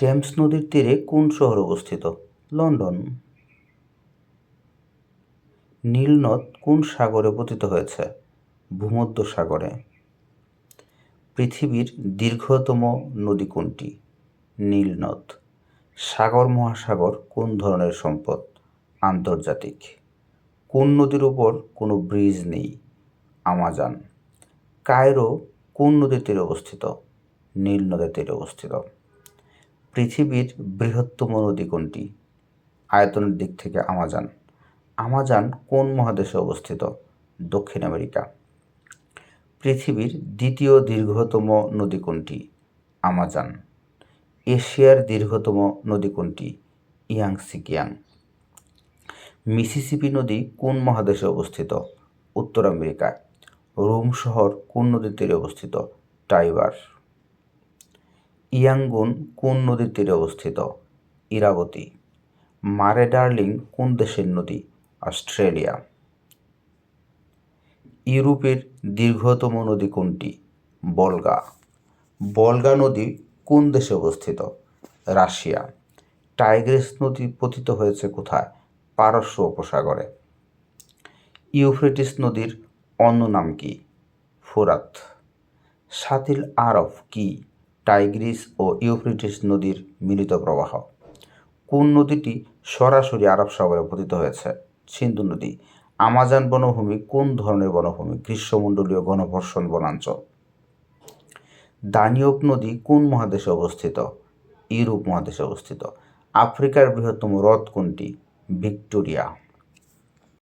Thames নদীর তীরে কোন শহর অবস্থিত? লন্ডন। নীলনদ কোন সাগরে পতিত হয়েছে? ভূমধ্য সাগরে। পৃথিবীর দীর্ঘতম নদী কোনটি? নীলনদ সাগর মহাসাগর কোন ধরনের সম্পদ? আন্তর্জাতিক। কোন নদীর উপর কোনো ব্রিজ নেই? আমাজন। কায়রো কোন নদীর তীরে অবস্থিত? নীল নদের তীরে অবস্থিত। পৃথিবীর বৃহত্তম নদী কোনটি? আয়তনের দিক থেকে আমাজান। আমাজান কোন মহাদেশে অবস্থিত? দক্ষিণ আমেরিকা। পৃথিবীর দ্বিতীয় দীর্ঘতম নদী কোনটি? আমাজান। এশিয়ার দীর্ঘতম নদী কোনটি? ইয়াংসি কিয়াং মিসিসিপি নদী কোন মহাদেশে অবস্থিত? উত্তর আমেরিকা রোম শহর কোন নদীর তীরে অবস্থিত? টাইবার। ইয়াঙ্গুন কোন নদীর তীরে অবস্থিত? ইরাবতী। মারে ডার্লিং কোন দেশের নদী? অস্ট্রেলিয়া। ইউরোপের দীর্ঘতম নদী কোনটি? বলগা। বলগা নদী কোন দেশে অবস্থিত? রাশিয়া। টাইগ্রিস নদী পতিত হয়েছে কোথায়? পারস্য উপসাগরে। ইউফ্রেটিস নদীর অন্য নাম কি? ফোরাত। সাতিল আরব কি? টাইগ্রিস ও ইউফ্রিটিস নদীর মিলিত প্রবাহ। কোন নদীটি সরাসরি আরব সাগরে পতিত হয়েছে? সিন্ধু নদী। আমাজন বনভূমি কোন ধরনের বনভূমি? গ্রীষ্মমণ্ডলীয় ঘনবর্ষণ বনাঞ্চল। দানিয়ব নদী কোন মহাদেশে অবস্থিত? ইউরোপ মহাদেশে অবস্থিত। আফ্রিকার বৃহত্তম হ্রদ কোনটি? ভিক্টোরিয়া।